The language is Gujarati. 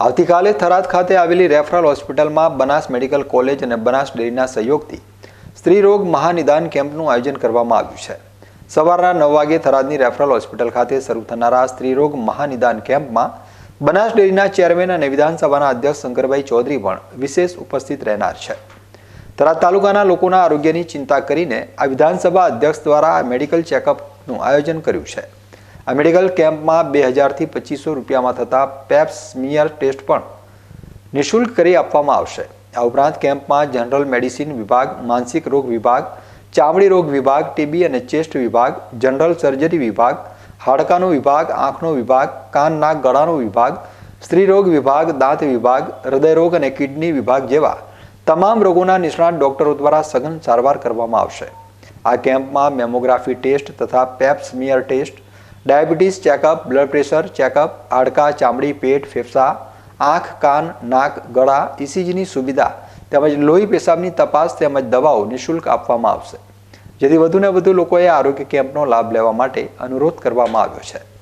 આવતીકાલે થરાદ ખાતે આવેલી રેફરલ હોસ્પિટલમાં બનાસ મેડિકલ કોલેજ અને બનાસ ડેરીના સહયોગથી સ્ત્રી રોગ મહાનિદાન કેમ્પનું આયોજન કરવામાં આવ્યું છે. સવારના નવ વાગે થરાદની રેફરલ હોસ્પિટલ ખાતે શરૂ થનારા સ્ત્રી રોગ મહાનિદાન કેમ્પમાં બનાસ ડેરીના ચેરમેન અને વિધાનસભાના અધ્યક્ષ શંકરભાઈ ચૌધરી પણ વિશેષ ઉપસ્થિત રહેનાર છે. થરાદ તાલુકાના લોકોના આરોગ્યની ચિંતા કરીને આ વિધાનસભા અધ્યક્ષ દ્વારા મેડિકલ ચેકઅપનું આયોજન કર્યું છે. આ મેડિકલ કેમ્પમાં બે હજારથી પચીસો રૂપિયામાં થતા પેપ્સમિયર સ્મિયર ટેસ્ટ પણ નિઃશુલ્ક કરી આપવામાં આવશે. આ ઉપરાંત કેમ્પમાં જનરલ મેડિસિન વિભાગ, માનસિક રોગ વિભાગ, ચામડી રોગ વિભાગ, ટીબી અને ચેસ્ટ વિભાગ, જનરલ સર્જરી વિભાગ, હાડકાનો વિભાગ, આંખનો વિભાગ કાન નાક ગળાનો વિભાગ સ્ત્રી રોગ વિભાગ, દાંત વિભાગ, હૃદયરોગ અને કિડની વિભાગ જેવા તમામ રોગોના નિષ્ણાત ડોક્ટરો દ્વારા સઘન સારવાર કરવામાં આવશે. આ કેમ્પમાં મેમોગ્રાફી ટેસ્ટ તથા pap smear test diabetes checkup, blood pressure checkup, હાડકા, ચામડી, પેટ, ફેફસા, આંખ, કાન, નાક, ગળા ઇસીજીની સુવિધા તેમજ લોહી પેશાબની તપાસ તેમજ દવાઓ નિઃશુલ્ક આપવામાં આવશે. જેથી વધુને વધુ લોકોએ આરોગ્ય કેમ્પનો લાભ લેવા માટે અનુરોધ કરવામાં આવ્યો છે.